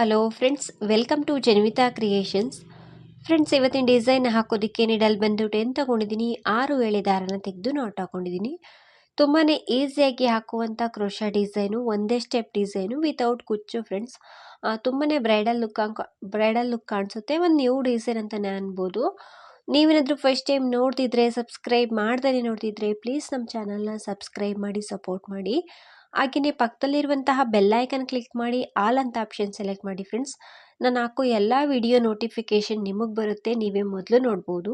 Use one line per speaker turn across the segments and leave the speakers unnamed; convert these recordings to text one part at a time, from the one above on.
Hello friends welcome to Janvita creations friends ಇವತ್ತಿನ design ಹಾಕೋದಕ್ಕೆ needle ಬಂದು ಟೆನ್ ತಗೊಂಡಿದ್ದೀನಿ? ಆರು ಎಳೆ ದಾರನ ತೆಗೆದು ನಾಟ್ ಹಾಕೊಂಡಿದ್ದೀನಿ. ತುಂಬಾ ಈಸಿಯಾಗಿ ಹಾಕುವಂಥ ಕ್ರೋಶ ಡಿಸೈನು ಒಂದೇ ಸ್ಟೆಪ್ ಡಿಸೈನು ವಿತೌಟ್ ಕುಚ್ಚು ಫ್ರೆಂಡ್ಸ್ ತುಂಬಾ ಬ್ರೈಡಲ್ ಲುಕ್ ಬ್ರೈಡಲ್ ಲುಕ್ ಕಾಣಿಸುತ್ತೆ. ಒಂದು ನ್ಯೂ ಡಿಸೈನ್ ಅಂತಲೇ ಅನ್ಬೋದು. ನೀವೇನಾದರೂ ಫಸ್ಟ್ ಟೈಮ್ ನೋಡ್ತಿದ್ರೆ ಸಬ್ಸ್ಕ್ರೈಬ್ ಮಾಡ್ದೇ ನೋಡ್ತಿದ್ರೆ ಪ್ಲೀಸ್ ನಮ್ಮ ಚಾನಲ್ನ ಸಬ್ಸ್ಕ್ರೈಬ್ ಮಾಡಿ ಸಪೋರ್ಟ್ ಮಾಡಿ. ಹಾಗೆಯೇ ಪಕ್ಕದಲ್ಲಿರುವಂತಹ ಬೆಲ್ಲೈಕನ್ ಕ್ಲಿಕ್ ಮಾಡಿ ಆಲ್ ಅಂತ ಆಪ್ಷನ್ ಸೆಲೆಕ್ಟ್ ಮಾಡಿ ಫ್ರೆಂಡ್ಸ್ ನಾನು ಹಾಕೋ ಎಲ್ಲ ವಿಡಿಯೋ ನೋಟಿಫಿಕೇಷನ್ ನಿಮಗೆ ಬರುತ್ತೆ, ನೀವೇ ಮೊದಲು ನೋಡ್ಬೋದು.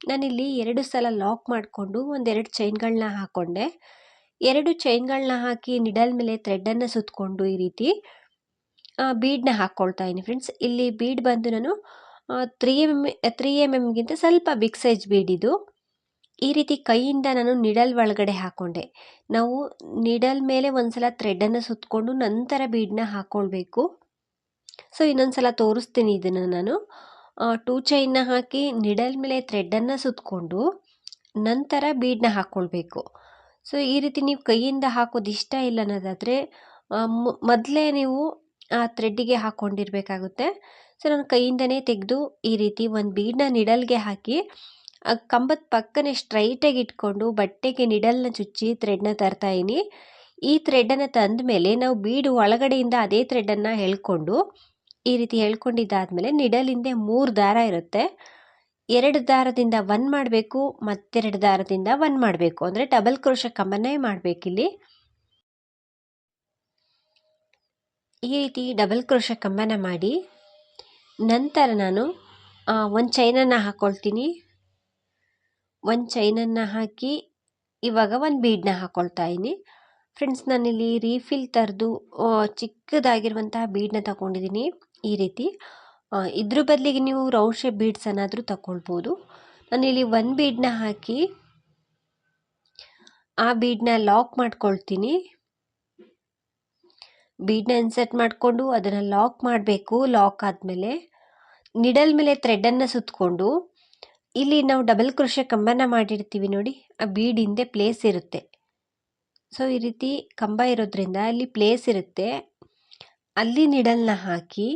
ನಾನಿಲ್ಲಿ ಎರಡು ಸಲ ಲಾಕ್ ಮಾಡಿಕೊಂಡು ಒಂದೆರಡು ಚೈನ್ಗಳನ್ನ ಹಾಕ್ಕೊಂಡೆ ಎರಡು ಚೈನ್ಗಳನ್ನ ಹಾಕಿ ನಿಡಲ್ ಮೇಲೆ ಥ್ರೆಡ್ಡನ್ನು ಸುತ್ತಕೊಂಡು ಈ ರೀತಿ ಬೀಡನ್ನ ಹಾಕ್ಕೊಳ್ತಾ ಇದ್ದೀನಿ ಫ್ರೆಂಡ್ಸ್ ಇಲ್ಲಿ ಬೀಡ್ ಬಂದು ನಾನು ತ್ರೀ ಎಂ ತ್ರೀ ಎಂ ಎಮ್ಗಿಂತ ಸ್ವಲ್ಪ ಬಿಗ್ ಸೈಜ್ ಬೀಡ್ ಇದು. ಈ ರೀತಿ ಕೈಯಿಂದ ನಾನು ನಿಡಲ್ ಒಳಗಡೆ ಹಾಕ್ಕೊಂಡೆ ನಾವು ನಿಡಲ್ ಮೇಲೆ ಒಂದ್ಸಲ ಥ್ರೆಡನ್ನು ಸುತ್ತಕೊಂಡು ನಂತರ ಬೀಡನ್ನ ಹಾಕ್ಕೊಳ್ಬೇಕು ಸೊ ಇನ್ನೊಂದು ಸಲ ತೋರಿಸ್ತೀನಿ ಇದನ್ನು ನಾನು. ಟೂ ಚೈನ್ನ ಹಾಕಿ ನಿಡಲ್ ಮೇಲೆ ಥ್ರೆಡನ್ನು ಸುತ್ತಕೊಂಡು ನಂತರ ಬೀಡನ್ನ ಹಾಕ್ಕೊಳ್ಬೇಕು ಸೊ ಈ ರೀತಿ ನೀವು ಕೈಯಿಂದ ಹಾಕೋದು ಇಷ್ಟ ಇಲ್ಲ ಅನ್ನೋದಾದರೆ ಮೊದಲೇ ನೀವು ಆ ಥ್ರೆಡ್ಡಿಗೆ ಹಾಕ್ಕೊಂಡಿರಬೇಕಾಗುತ್ತೆ ಸೊ ನಾನು ಕೈಯಿಂದನೇ ತೆಗೆದು ಈ ರೀತಿ ಒಂದು ಬೀಡನ್ನ ನಿಡಲ್ಗೆ ಹಾಕಿ ಕಂಬದ ಪಕ್ಕನೆ ಸ್ಟ್ರೈಟಾಗಿ ಇಟ್ಕೊಂಡು ಬಟ್ಟೆಗೆ ನಿಡಲ್ನ ಚುಚ್ಚಿ ಥ್ರೆಡ್ನ ಇದ್ದೀನಿ. ಈ ಥ್ರೆಡನ್ನು ತಂದ ಮೇಲೆ ನಾವು ಬೀಡು ಒಳಗಡೆಯಿಂದ ಅದೇ ಥ್ರೆಡನ್ನು ಹೇಳ್ಕೊಂಡು, ಈ ರೀತಿ ಹೇಳ್ಕೊಂಡಿದ್ದಾದಮೇಲೆ ನಿಡಲ್ ಹಿಂದೆ ಮೂರು ದಾರ ಇರುತ್ತೆ. ಎರಡು ದಾರದಿಂದ ಒನ್ ಮಾಡಬೇಕು, ಮತ್ತೆರಡು ದಾರದಿಂದ ಒನ್ ಮಾಡಬೇಕು. ಅಂದರೆ ಡಬಲ್ ಕ್ರೋಶ ಕಂಬನೇ ಮಾಡಬೇಕಿಲ್ಲಿ. ಈ ರೀತಿ ಡಬಲ್ ಕ್ರೋಶ ಕಂಬನ ಮಾಡಿ ನಂತರ ನಾನು ಒಂದು ಚೈನನ್ನು ಹಾಕ್ಕೊಳ್ತೀನಿ ಒಂದು ಚೈನನ್ನು ಹಾಕಿ ಇವಾಗ ಒಂದು ಬೀಡನ್ನ ಹಾಕ್ಕೊಳ್ತಾ ಇದ್ದೀನಿ. ಫ್ರೆಂಡ್ಸ್ ನಾನಿಲ್ಲಿ ರೀಫಿಲ್ ಥರದ್ದು ಚಿಕ್ಕದಾಗಿರುವಂತಹ ಬೀಡನ್ನ ತಗೊಂಡಿದ್ದೀನಿ ಈ ರೀತಿ. ಇದ್ರ ಬದಲಿಗೆ ನೀವು ರೌಂಡ್ ಶೇಪ್ ಬೀಡ್ಸ್ ಏನಾದರೂ ತಗೊಳ್ಬೋದು. ನಾನಿಲ್ಲಿ ಒಂದು ಬೀಡನ್ನ ಹಾಕಿ ಆ ಬೀಡನ್ನ ಲಾಕ್ ಮಾಡ್ಕೊಳ್ತೀನಿ. ಬೀಡನ್ನ ಇನ್ಸರ್ಟ್ ಮಾಡಿಕೊಂಡು ಅದನ್ನು ಲಾಕ್ ಮಾಡಬೇಕು, ಲಾಕ್ ಆದಮೇಲೆ. ನಿಡಲ್ ಮೇಲೆ ಥ್ರೆಡನ್ನು ಸುತ್ತಕೊಂಡು ಇಲ್ಲಿ ನಾವು ಡಬಲ್ ಕ್ರೋಶ ಕಂಬನ ಮಾಡಿರ್ತೀವಿ ನೋಡಿ. ಆ ಬೀಡ್ ಹಿಂದೆ ಪ್ಲೇಸ್ ಇರುತ್ತೆ. ಸೊ ಈ ರೀತಿ ಕಂಬ ಇರೋದ್ರಿಂದ ಅಲ್ಲಿ ಪ್ಲೇಸ್ ಇರುತ್ತೆ. ಅಲ್ಲಿ ನಿಡಲ್ನ ಹಾಕಿ,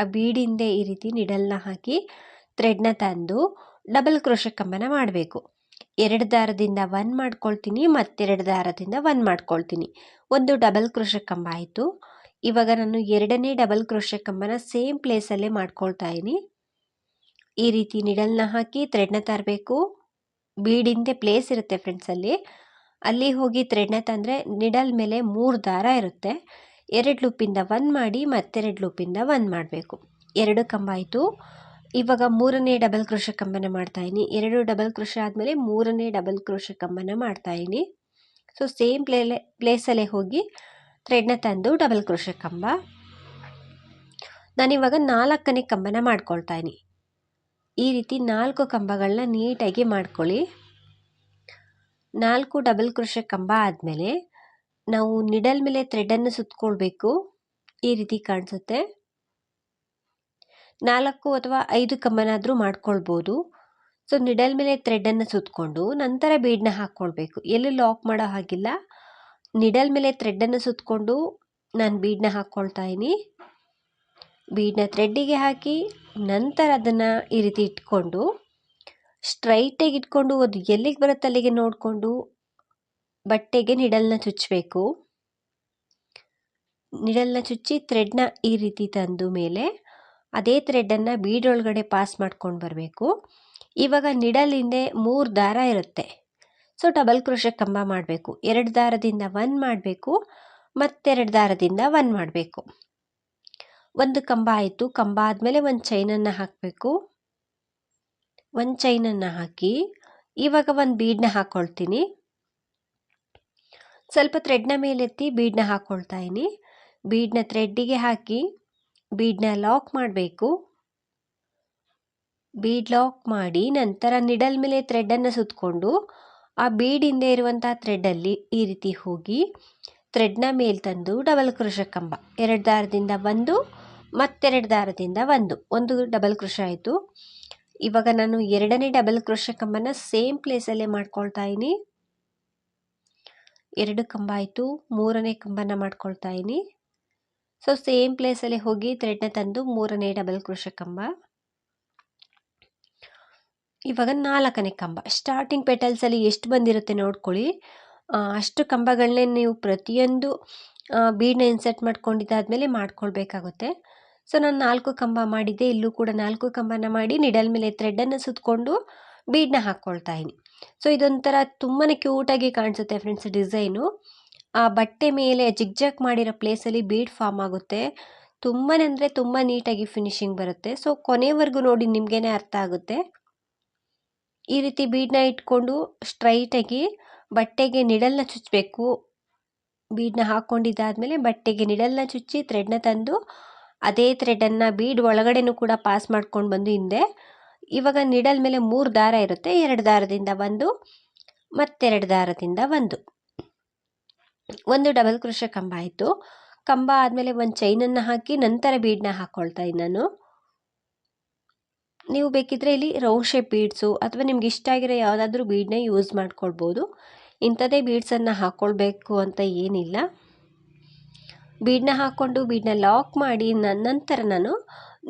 ಆ ಬೀಡ್ ಹಿಂದೆ ಈ ರೀತಿ ನಿಡಲ್ನ ಹಾಕಿ ಥ್ರೆಡ್ನ ತಂದು ಡಬಲ್ ಕ್ರೋಶ ಕಂಬನ ಮಾಡಬೇಕು. ಎರಡು ದಾರದಿಂದ ಒನ್ ಮಾಡ್ಕೊಳ್ತೀನಿ, ಮತ್ತೆರಡು ದಾರದಿಂದ ಒನ್ ಮಾಡ್ಕೊಳ್ತೀನಿ. ಒಂದು ಡಬಲ್ ಕ್ರೋಶ ಕಂಬ ಆಯಿತು. ಇವಾಗ ನಾನು ಎರಡನೇ ಡಬಲ್ ಕ್ರೋಶ ಕಂಬನ ಸೇಮ್ ಪ್ಲೇಸಲ್ಲೇ ಮಾಡ್ಕೊಳ್ತಾ ಇದ್ದೀನಿ. ಈ ರೀತಿ ನಿಡಲ್ನ ಹಾಕಿ ಥ್ರೆಡ್ನ ತರಬೇಕು. ಬೀಡಿಂದೆ ಪ್ಲೇಸ್ ಇರುತ್ತೆ ಫ್ರೆಂಡ್ಸಲ್ಲಿ ಅಲ್ಲಿ. ಹೋಗಿ ಥ್ರೆಡ್ನ ತಂದರೆ ನಿಡಲ್ ಮೇಲೆ ಮೂರು ದಾರ ಇರುತ್ತೆ. ಎರಡು ಲೂಪಿಂದ ಒನ್ ಮಾಡಿ ಮತ್ತೆರಡು ಲೂಪಿಂದ ಒನ್ ಮಾಡಬೇಕು. ಎರಡು ಕಂಬ ಆಯಿತು. ಇವಾಗ ಮೂರನೇ ಡಬಲ್ ಕೃಷ ಕಂಬನ ಮಾಡ್ತಾಯಿನಿ ಎರಡು ಡಬಲ್ ಕೃಷ ಆದಮೇಲೆ ಮೂರನೇ ಡಬಲ್ ಕೃಷ ಕಂಬನ ಮಾಡ್ತಾಯಿನಿ ಸೊ ಸೇಮ್ ಪ್ಲೇಲೆ ಪ್ಲೇಸಲ್ಲೇ ಹೋಗಿ ಥ್ರೆಡ್ನ ತಂದು ಡಬಲ್ ಕೃಷ ಕಂಬ. ನಾನಿವಾಗ ನಾಲ್ಕನೇ ಕಂಬನ ಮಾಡ್ಕೊಳ್ತಾ ಇದ್ದೀನಿ ಈ ರೀತಿ ನಾಲ್ಕು ಕಂಬಗಳನ್ನ ನೀಟಾಗಿ ಮಾಡ್ಕೊಳ್ಳಿ. ನಾಲ್ಕು ಡಬಲ್ ಕ್ರೋಶ ಕಂಬ ಆದಮೇಲೆ ನಾವು ನಿಡಲ್ ಮೇಲೆ ಥ್ರೆಡನ್ನು ಸುತ್ತಕೊಳ್ಬೇಕು ಈ ರೀತಿ ಕಾಣಿಸುತ್ತೆ. ನಾಲ್ಕು ಅಥವಾ ಐದು ಕಂಬನಾದರೂ ಮಾಡ್ಕೊಳ್ಬೋದು. ಸೊ ನಿಡಲ್ ಮೇಲೆ ಥ್ರೆಡನ್ನು ಸುತ್ತಕೊಂಡು ನಂತರ ಬೀಡನ್ನ ಹಾಕ್ಕೊಳ್ಬೇಕು ಎಲ್ಲಿ ಲಾಕ್ ಮಾಡೋ ಹಾಗಿಲ್ಲ. ನಿಡಲ್ ಮೇಲೆ ಥ್ರೆಡನ್ನು ಸುತ್ತಕೊಂಡು ನಾನು ಬೀಡನ್ನ ಹಾಕ್ಕೊಳ್ತಾ ಇದ್ದೀನಿ. ಬೀಡನ್ನ ಥ್ರೆಡ್ಡಿಗೆ ಹಾಕಿ ನಂತರ ಅದನ್ನು ಈ ರೀತಿ ಇಟ್ಕೊಂಡು ಸ್ಟ್ರೈಟಾಗಿ ಇಟ್ಕೊಂಡು ಅದು ಎಲ್ಲಿಗೆ ಬರುತ್ತೆ ಅಲ್ಲಿಗೆ ನೋಡಿಕೊಂಡು ಬಟ್ಟೆಗೆ ನಿಡಲ್ನ ಚುಚ್ಚಬೇಕು ನಿಡಲ್ನ ಚುಚ್ಚಿ ಥ್ರೆಡ್ನ ಈ ರೀತಿ ತಂದು ಮೇಲೆ ಅದೇ ಥ್ರೆಡ್ಡನ್ನು ಬೀಡೊಳಗಡೆ ಪಾಸ್ ಮಾಡ್ಕೊಂಡು ಬರಬೇಕು. ಇವಾಗ ಹಿಂದೆ ಮೂರು ದಾರ ಇರುತ್ತೆ. ಸೊ ಡಬಲ್ ಕ್ರೋಶ ಕಂಬ ಮಾಡಬೇಕು. ಎರಡು ದಾರದಿಂದ ಒನ್ ಮಾಡಬೇಕು, ಮತ್ತೆರಡು ದಾರದಿಂದ ಒನ್ ಮಾಡಬೇಕು. ಒಂದು ಕಂಬ ಆಯಿತು. ಕಂಬ ಆದಮೇಲೆ ಒಂದು ಚೈನನ್ನು ಹಾಕಬೇಕು. ಒಂದು ಚೈನನ್ನು ಹಾಕಿ ಇವಾಗ ಒಂದು ಬೀಡನ್ನ ಹಾಕ್ಕೊಳ್ತೀನಿ ಸ್ವಲ್ಪ ಥ್ರೆಡ್ನ ಮೇಲೆತ್ತಿ ಬೀಡನ್ನ ಹಾಕ್ಕೊಳ್ತಾ ಇದ್ದೀನಿ. ಬೀಡನ್ನ ಥ್ರೆಡ್ಡಿಗೆ ಹಾಕಿ ಬೀಡನ್ನ ಲಾಕ್ ಮಾಡಬೇಕು. ಬೀಡ್ ಲಾಕ್ ಮಾಡಿ ನಂತರ ನಿಡಲ್ ಮೇಲೆ ಥ್ರೆಡನ್ನು ಸುತ್ತಕೊಂಡು ಆ ಬೀಡಿಂದ ಇರುವಂಥ ಥ್ರೆಡ್ಡಲ್ಲಿ ಈ ರೀತಿ ಹೋಗಿ ಥ್ರೆಡ್ನ ಮೇಲೆ ತಂದು ಡಬಲ್ ಕ್ರೋಶ ಕಂಬ. ಎರಡು ದಾರದಿಂದ ಒಂದು, ಮತ್ತೆರಡು ದಾರದಿಂದ ಒಂದು. ಒಂದು ಡಬಲ್ ಕ್ರೋಶ ಆಯಿತು. ಇವಾಗ ನಾನು ಎರಡನೇ ಡಬಲ್ ಕ್ರೋಶ ಕಂಬನ ಸೇಮ್ ಪ್ಲೇಸಲ್ಲೇ ಮಾಡ್ಕೊಳ್ತಾ ಇದ್ದೀನಿ. ಎರಡು ಕಂಬ ಆಯಿತು, ಮೂರನೇ ಕಂಬನ ಮಾಡ್ಕೊಳ್ತಾ ಇದ್ದೀನಿ. ಸೊ ಸೇಮ್ ಪ್ಲೇಸಲ್ಲಿ ಹೋಗಿ ಥ್ರೆಡ್ನ ತಂದು ಮೂರನೇ ಡಬಲ್ ಕ್ರೋಶ ಕಂಬ. ಇವಾಗ ನಾಲ್ಕನೇ ಕಂಬ. ಸ್ಟಾರ್ಟಿಂಗ್ ಪೆಟಲ್ಸಲ್ಲಿ ಎಷ್ಟು ಬಂದಿರುತ್ತೆ ನೋಡ್ಕೊಳ್ಳಿ. ಅಷ್ಟು ಕಂಬಗಳನ್ನೇ ನೀವು ಪ್ರತಿಯೊಂದು ಬೀಡನ್ನ ಇನ್ಸರ್ಟ್ ಮಾಡ್ಕೊಂಡಿದ್ದಾದಮೇಲೆ ಮಾಡ್ಕೊಳ್ಬೇಕಾಗುತ್ತೆ. ಸೊ, ನಾನು ನಾಲ್ಕು ಕಂಬ ಮಾಡಿದ್ದೆ, ಇಲ್ಲೂ ಕೂಡ ನಾಲ್ಕು ಕಂಬನ ಮಾಡಿ ನಿಡಲ್ ಮೇಲೆ ಥ್ರೆಡ್ಡನ್ನು ಸುತ್ತಕೊಂಡು ಬೀಡನ್ನ ಹಾಕ್ಕೊಳ್ತಾ ಇದ್ದೀನಿ. ಸೊ, ಇದೊಂಥರ ತುಂಬಾ ಕ್ಯೂಟಾಗಿ ಕಾಣಿಸುತ್ತೆ ಫ್ರೆಂಡ್ಸ್ ಡಿಸೈನು. ಆ ಬಟ್ಟೆ ಮೇಲೆ ಜಿಗ್ಜಾಗ್ ಮಾಡಿರೋ ಪ್ಲೇಸಲ್ಲಿ ಬೀಡ್ ಫಾರ್ಮ್ ಆಗುತ್ತೆ. ತುಂಬಾ ಅಂದರೆ ತುಂಬ ನೀಟಾಗಿ ಫಿನಿಶಿಂಗ್ ಬರುತ್ತೆ. ಸೊ, ಕೊನೆವರೆಗೂ ನೋಡಿ ನಿಮಗೇನೆ ಅರ್ಥ ಆಗುತ್ತೆ. ಈ ರೀತಿ ಬೀಡನ್ನ ಇಟ್ಕೊಂಡು ಸ್ಟ್ರೈಟಾಗಿ ಬಟ್ಟೆಗೆ ನಿಡಲ್ನ ಚುಚ್ಚಬೇಕು ಬೀಡನ್ನ ಹಾಕ್ಕೊಂಡಿದ್ದಾದಮೇಲೆ ಬಟ್ಟೆಗೆ ನಿಡಲ್ನ ಚುಚ್ಚಿ ಥ್ರೆಡ್ನ ತಂದು, ಅದೇ ಥ್ರೆಡನ್ನು ಬೀಡ್ ಒಳಗಡೆನೂ ಕೂಡ ಪಾಸ್ ಮಾಡ್ಕೊಂಡು ಬಂದು ಹಿಂದೆ, ಇವಾಗ ನಿಡಲ್ ಮೇಲೆ ಮೂರು ದಾರ ಇರುತ್ತೆ. ಎರಡು ದಾರದಿಂದ ಒಂದು, ಮತ್ತೆರಡು ದಾರದಿಂದ ಒಂದು. ಒಂದು ಡಬಲ್ ಕೃಷ ಕಂಬ ಆಯಿತು. ಕಂಬ ಆದಮೇಲೆ ಒಂದು ಚೈನನ್ನು ಹಾಕಿ ನಂತರ ಬೀಡನ್ನ ಹಾಕ್ಕೊಳ್ತಾ ಇದ್ದೀನಿ ನಾನು. ನೀವು ಬೇಕಿದ್ರೆ ಇಲ್ಲಿ ರೌ ಶೇಪ್ ಬೀಡ್ಸು ಅಥವಾ ನಿಮ್ಗೆ ಇಷ್ಟ ಆಗಿರೋ ಯಾವುದಾದ್ರೂ ಬೀಡನ್ನ ಯೂಸ್ ಮಾಡ್ಕೊಳ್ಬೋದು. ಇಂಥದ್ದೇ ಬೀಡ್ಸನ್ನು ಹಾಕ್ಕೊಳ್ಬೇಕು ಅಂತ ಏನಿಲ್ಲ. ಬೀಡನ್ನ ಹಾಕ್ಕೊಂಡು ಬೀಡನ್ನ ಲಾಕ್ ಮಾಡಿ ನಂತರ ನಾನು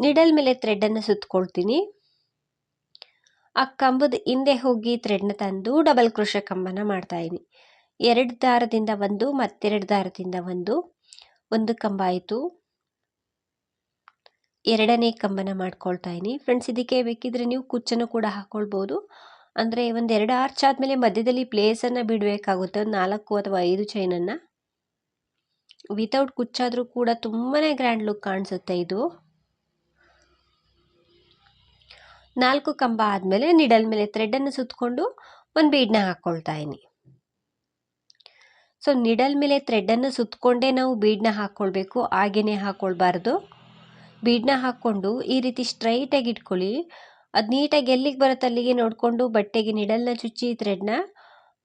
ನಿಡಲ್ ಮೇಲೆ ಥ್ರೆಡನ್ನು ಸುತ್ತಕೊಳ್ತೀನಿ ಆ ಕಂಬದ ಹಿಂದೆ ಹೋಗಿ ಥ್ರೆಡ್ನ ತಂದು ಡಬಲ್ ಕ್ರೋಶ ಕಂಬನ ಮಾಡ್ತಾಯಿದ್ದೀನಿ ಎರಡು ದಾರದಿಂದ ಒಂದು, ಮತ್ತೆರಡು ದಾರದಿಂದ ಒಂದು ಒಂದು ಕಂಬ ಆಯಿತು. ಎರಡನೇ ಕಂಬನ ಮಾಡ್ಕೊಳ್ತಾ ಇದ್ದೀನಿ. ಫ್ರೆಂಡ್ಸ್ ಇದಕ್ಕೆ ಬೇಕಿದ್ರೆ ನೀವು ಕುಚ್ಚನ್ನು ಕೂಡ ಹಾಕ್ಕೊಳ್ಬೋದು ಅಂದರೆ ಒಂದು ಎರಡು ಆರ್ಚ್ ಆದಮೇಲೆ ಮಧ್ಯದಲ್ಲಿ ಪ್ಲೇಸನ್ನು ಬಿಡಬೇಕಾಗುತ್ತೆ, ಒಂದು ನಾಲ್ಕು ಅಥವಾ ಐದು ಚೈನನ್ನು ವಿತೌಟ್ ಕುಚ್ಚಾದರೂ ಕೂಡ ತುಂಬಾ ಗ್ರ್ಯಾಂಡ್ ಲುಕ್ ಕಾಣಿಸುತ್ತೆ ಇದು. ನಾಲ್ಕು ಕಂಬ ಆದಮೇಲೆ ನಿಡಲ್ ಮೇಲೆ ಥ್ರೆಡನ್ನು ಸುತ್ತಕೊಂಡು ಒಂದು ಬೀಡನ್ನ ಹಾಕ್ಕೊಳ್ತಾ ಇದ್ದೀನಿ ಸೊ ನಿಡಲ್ ಮೇಲೆ ಥ್ರೆಡನ್ನು ಸುತ್ತಕೊಂಡೇ ನಾವು ಬೀಡನ್ನ ಹಾಕ್ಕೊಳ್ಬೇಕು ಹಾಗೆಯೇ ಹಾಕ್ಕೊಳ್ಬಾರ್ದು ಬೀಡನ್ನ ಹಾಕ್ಕೊಂಡು ಈ ರೀತಿ ಸ್ಟ್ರೈಟಾಗಿ ಇಟ್ಕೊಳ್ಳಿ. ಅದು ನೀಟಾಗಿ ಎಲ್ಲಿಗೆ ಬರುತ್ತೆ ಅಲ್ಲಿಗೆ ನೋಡಿಕೊಂಡು ಬಟ್ಟೆಗೆ ನಿಡಲ್ನ ಚುಚ್ಚಿ ಥ್ರೆಡ್ನ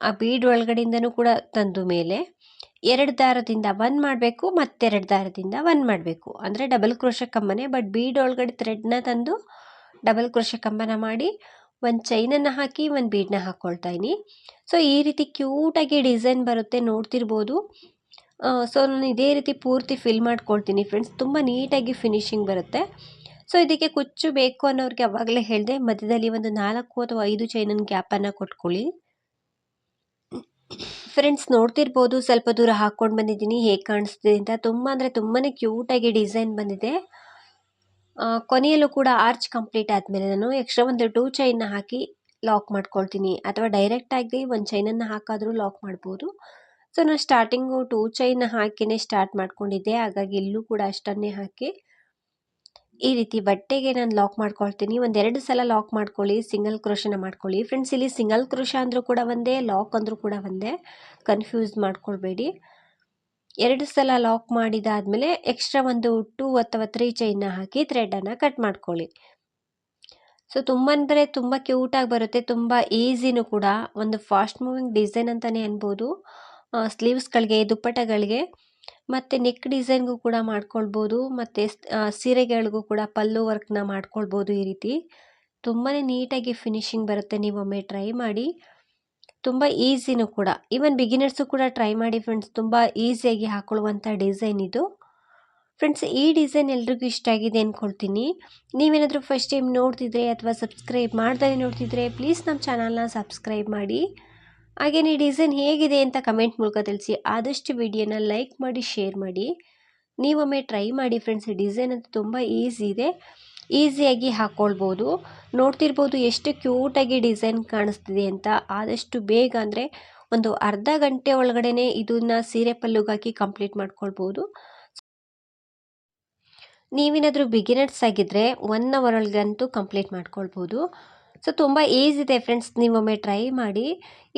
ಆ ಬೀಡ್ ಒಳಗಡೆಯಿಂದನೂ ಕೂಡ ತಂದು ಮೇಲೆ ಎರಡು ದಾರದಿಂದ ಒನ್ ಮಾಡಬೇಕು, ಮತ್ತೆರಡು ದಾರದಿಂದ ಒನ್ ಮಾಡಬೇಕು. ಅಂದರೆ ಡಬಲ್ ಕ್ರೋಶ ಕಂಬನೆ ಬಟ್ ಬೀಡ್ ಒಳಗಡೆ ಥ್ರೆಡ್ನ ತಂದು ಡಬಲ್ ಕ್ರೋಶ ಕಂಬನ ಮಾಡಿ ಒಂದು ಚೈನನ್ನು ಹಾಕಿ ಒಂದು ಬೀಡನ್ನ ಹಾಕ್ಕೊಳ್ತಾ ಇದ್ದೀನಿ ಸೊ ಈ ರೀತಿ ಕ್ಯೂಟಾಗಿ ಡಿಸೈನ್ ಬರುತ್ತೆ, ನೋಡ್ತಿರ್ಬೋದು. ಸೊ ನಾನು ಇದೇ ರೀತಿ ಪೂರ್ತಿ ಫಿಲ್ ಮಾಡ್ಕೊಳ್ತೀನಿ ಫ್ರೆಂಡ್ಸ್ ತುಂಬ ನೀಟಾಗಿ ಫಿನಿಶಿಂಗ್ ಬರುತ್ತೆ. ಸೊ ಇದಕ್ಕೆ ಕುಚ್ಚು ಬೇಕು ಅನ್ನೋರಿಗೆ ಅವಾಗಲೇ ಹೇಳಿದೆ, ಮಧ್ಯದಲ್ಲಿ ಒಂದು ನಾಲ್ಕು ಅಥವಾ ಐದು ಚೈನನ್ ಗ್ಯಾಪನ್ನು ಕೊಟ್ಕೊಳ್ಳಿ. ಫ್ರೆಂಡ್ಸ್ ನೋಡ್ತಿರ್ಬೋದು, ಸ್ವಲ್ಪ ದೂರ ಹಾಕ್ಕೊಂಡು ಬಂದಿದ್ದೀನಿ, ಹೇಗೆ ಕಾಣಿಸ್ತಿದೆ ಅಂತ. ತುಂಬ ಅಂದರೆ ತುಂಬಾ ಕ್ಯೂಟಾಗಿ ಡಿಸೈನ್ ಬಂದಿದೆ. ಕೊನೆಯಲ್ಲೂ ಕೂಡ ಆರ್ಚ್ ಕಂಪ್ಲೀಟ್ ಆದಮೇಲೆ ನಾನು ಎಕ್ಸ್ಟ್ರಾ ಒಂದು ಟೂ ಚೈನ್ನ ಹಾಕಿ ಲಾಕ್ ಮಾಡ್ಕೊಳ್ತೀನಿ. ಅಥವಾ ಡೈರೆಕ್ಟಾಗಿ ಒಂದು ಚೈನನ್ನು ಹಾಕಾದರೂ ಲಾಕ್ ಮಾಡ್ಬೋದು. ಸೊ ನಾನು ಸ್ಟಾರ್ಟಿಂಗು ಟೂ ಚೈನ್ ಹಾಕಿನೇ ಸ್ಟಾರ್ಟ್ ಮಾಡ್ಕೊಂಡಿದ್ದೆ. ಹಾಗಾಗಿ ಇಲ್ಲೂ ಕೂಡ ಅಷ್ಟನ್ನೇ ಹಾಕಿ. ಈ ರೀತಿ ಬಟ್ಟೆಗೆ ನಾನು ಲಾಕ್ ಮಾಡ್ಕೊಳ್ತೀನಿ. ಒಂದೆರಡು ಸಲ ಲಾಕ್ ಮಾಡ್ಕೊಳ್ಳಿ ಸಿಂಗಲ್ ಕ್ರೋಶನ ಮಾಡ್ಕೊಳ್ಳಿ. ಫ್ರೆಂಡ್ಸ್ ಇಲ್ಲಿ ಸಿಂಗಲ್ ಕ್ರೋಶ ಅಂದರೂ ಕೂಡ ಒಂದೇ ಲಾಕ್ ಅಂದರೂ ಕೂಡ ಒಂದೇ. ಕನ್ಫ್ಯೂಸ್ ಮಾಡ್ಕೊಳ್ಬೇಡಿ. ಎರಡು ಸಲ ಲಾಕ್ ಮಾಡಿದಾದಮೇಲೆ ಎಕ್ಸ್ಟ್ರಾ ಒಂದು ಟೂ ಅಥವಾ ತ್ರೀ ಚೈನ್ನ ಹಾಕಿ ಥ್ರೆಡನ್ನು ಕಟ್ ಮಾಡ್ಕೊಳ್ಳಿ. ಸೊ ತುಂಬ ಅಂದರೆ ತುಂಬ ಕ್ಯೂಟಾಗಿ ಬರುತ್ತೆ. ತುಂಬ ಈಸಿನೂ ಕೂಡ. ಒಂದು ಫಾಸ್ಟ್ ಮೂವಿಂಗ್ ಡಿಸೈನ್ ಅಂತಲೇ ಅನ್ಬೋದು. ಸ್ಲೀವ್ಸ್ಗಳಿಗೆ ದುಪ್ಪಟ್ಟಗಳಿಗೆ ಮತ್ತು ನೆಕ್ ಡಿಸೈನ್ಗೂ ಕೂಡ ಮಾಡ್ಕೊಳ್ಬೋದು, ಮತ್ತು ಸೀರೆಗಳಿಗೂ ಕೂಡ ಪಲ್ಲು ವರ್ಕ್ನ ಮಾಡ್ಕೊಳ್ಬೋದು ಈ ರೀತಿ. ತುಂಬಾ ನೀಟಾಗಿ ಫಿನಿಶಿಂಗ್ ಬರುತ್ತೆ ನೀವೊಮ್ಮೆ ಟ್ರೈ ಮಾಡಿ. ತುಂಬ ಈಸಿನೂ ಕೂಡ. ಈವನ್ ಬಿಗಿನರ್ಸು ಕೂಡ ಟ್ರೈ ಮಾಡಿ ಫ್ರೆಂಡ್ಸ್ ತುಂಬ ಈಸಿಯಾಗಿ ಹಾಕೊಳ್ಳುವಂಥ ಡಿಸೈನ್ ಇದು. ಫ್ರೆಂಡ್ಸ್ ಈ ಡಿಸೈನ್ ಎಲ್ರಿಗೂ ಇಷ್ಟ ಆಗಿದೆ ಅಂದ್ಕೊಳ್ತೀನಿ ನೀವೇನಾದರೂ ಫಸ್ಟ್ ಟೈಮ್ ನೋಡ್ತಿದ್ರೆ ಅಥವಾ ಸಬ್ಸ್ಕ್ರೈಬ್ ಮಾಡ್ದೇ ನೋಡ್ತಿದ್ರೆ ಪ್ಲೀಸ್ ನಮ್ಮ ಚಾನಲ್ನ ಸಬ್ಸ್ಕ್ರೈಬ್ ಮಾಡಿ. ಹಾಗೆಯೇ ಡಿಸೈನ್ ಹೇಗಿದೆ ಅಂತ ಕಮೆಂಟ್ ಮೂಲಕ ತಿಳಿಸಿ. ಆದಷ್ಟು ವಿಡಿಯೋನ ಲೈಕ್ ಮಾಡಿ ಶೇರ್ ಮಾಡಿ. ನೀವೊಮ್ಮೆ ಟ್ರೈ ಮಾಡಿ ಫ್ರೆಂಡ್ಸ್ ಡಿಸೈನ್ ಅಂತ ತುಂಬ ಈಸಿ ಇದೆ. ಈಸಿಯಾಗಿ ಹಾಕ್ಕೊಳ್ಬೋದು ನೋಡ್ತಿರ್ಬೋದು ಎಷ್ಟು ಕ್ಯೂಟಾಗಿ ಡಿಸೈನ್ ಕಾಣಿಸ್ತಿದೆ ಅಂತ. ಆದಷ್ಟು ಬೇಗ ಅಂದರೆ ಒಂದು ಅರ್ಧ ಗಂಟೆ ಒಳಗಡೆ ಇದನ್ನು ಸೀರೆ ಪಲ್ಲುಗಾಕಿ ಕಂಪ್ಲೀಟ್ ಮಾಡ್ಕೊಳ್ಬೋದು. ನೀವೇನಾದರೂ ಬಿಗಿನರ್ಸ್ ಆಗಿದ್ದರೆ ಒನ್ ಅವರ್ ಒಳಗಂತೂ ಕಂಪ್ಲೀಟ್ ಮಾಡ್ಕೊಳ್ಬೋದು. ಸೊ ತುಂಬ ಈಸಿ ಇದೆ ಫ್ರೆಂಡ್ಸ್ ನೀವೊಮ್ಮೆ ಟ್ರೈ ಮಾಡಿ.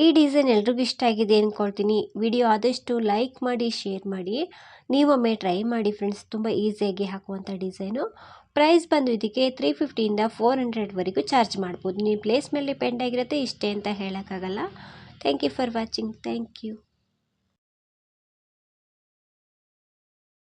ಈ ಡಿಸೈನ್ ಎಲ್ರಿಗೂ ಇಷ್ಟ ಆಗಿದೆ ಅಂದ್ಕೊಳ್ತೀನಿ ವಿಡಿಯೋ ಆದಷ್ಟು ಲೈಕ್ ಮಾಡಿ ಶೇರ್ ಮಾಡಿ. ನೀವೊಮ್ಮೆ ಟ್ರೈ ಮಾಡಿ ಫ್ರೆಂಡ್ಸ್ ತುಂಬ ಈಸಿಯಾಗಿ ಹಾಕುವಂಥ ಡಿಸೈನು ಪ್ರೈಸ್ ಬಂದು ಇದಕ್ಕೆ ತ್ರೀ ಫಿಫ್ಟಿಯಿಂದ ಫೋರ್ ಹಂಡ್ರೆಡ್ವರೆಗೂ ಚಾರ್ಜ್ ಮಾಡ್ಬೋದು. ನೀವು ಪ್ಲೇಸ್ ಮೇಲೆ ಡಿಪೆಂಡ್ ಆಗಿರುತ್ತೆ, ಇಷ್ಟೇ ಅಂತ ಹೇಳೋಕ್ಕಾಗಲ್ಲ. Thank you for watching thank you